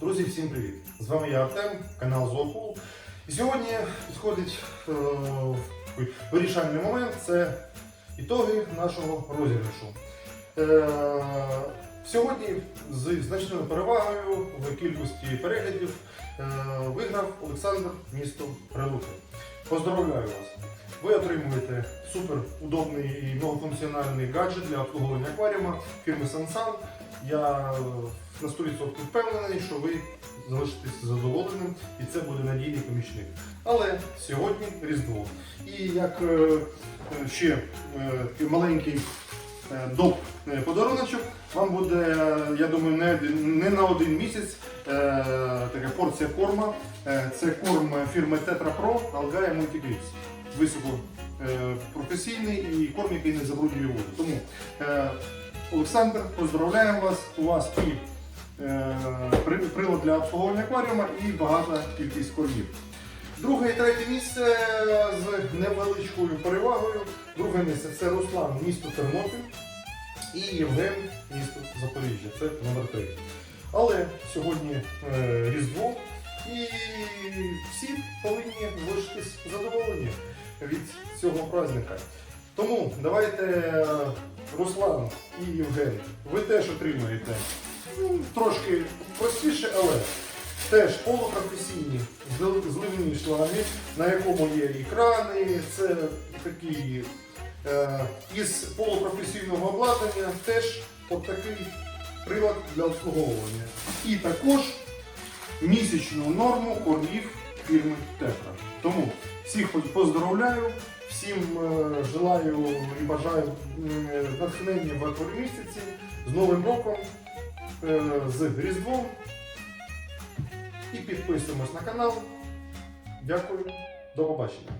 Друзі, всім привіт! З вами я Артем, канал Зоопол. І сьогодні підходить е, вирішальний момент це ітоги нашого розіграшу. Е, сьогодні з значною перевагою в кількості переглядів е, виграв Олександр місто Прилуки. Поздравляю вас! Ви отримуєте супер удобний і многофункціональний гаджет для обслуговування акваріума фірми Sansan. Я на 100% впевнений, що ви залишитесь задоволеним і це буде надійний помічник. Але сьогодні Різдво. І як е, ще е, маленький е, доп подаруночок, вам буде, я думаю, не, не на один місяць така порція корма. Це корм фірми Tetra Pro Algae Multigrips. Високо професійний і корм, який не забруднює воду. Тому Олександр, поздравляємо вас. У вас і е, прилад для обслуговування акваріума і багата кількість кормів. Друге і третє місце з невеличкою перевагою. Друге місце це Руслан, місто Тернопіль і Євген, місто Запоріжжя. Це номер три. Але сьогодні е, Різдво і всі повинні залишитись задоволені від цього праздника. Тому давайте, е, Руслан і Євген, ви теж отримаєте ну, трошки простіше, але теж полупрофесійні зливні шланги, на якому є і це такі е, із полупрофесійного обладнання теж от такий прилад для обслуговування. І також місячну норму кормів фірми Тетра. Тому всіх поздравляю, всім е, желаю і бажаю е, натхнення в місяці з Новим роком, е, з Різдвом. І підписуємось на канал. Дякую, до побачення.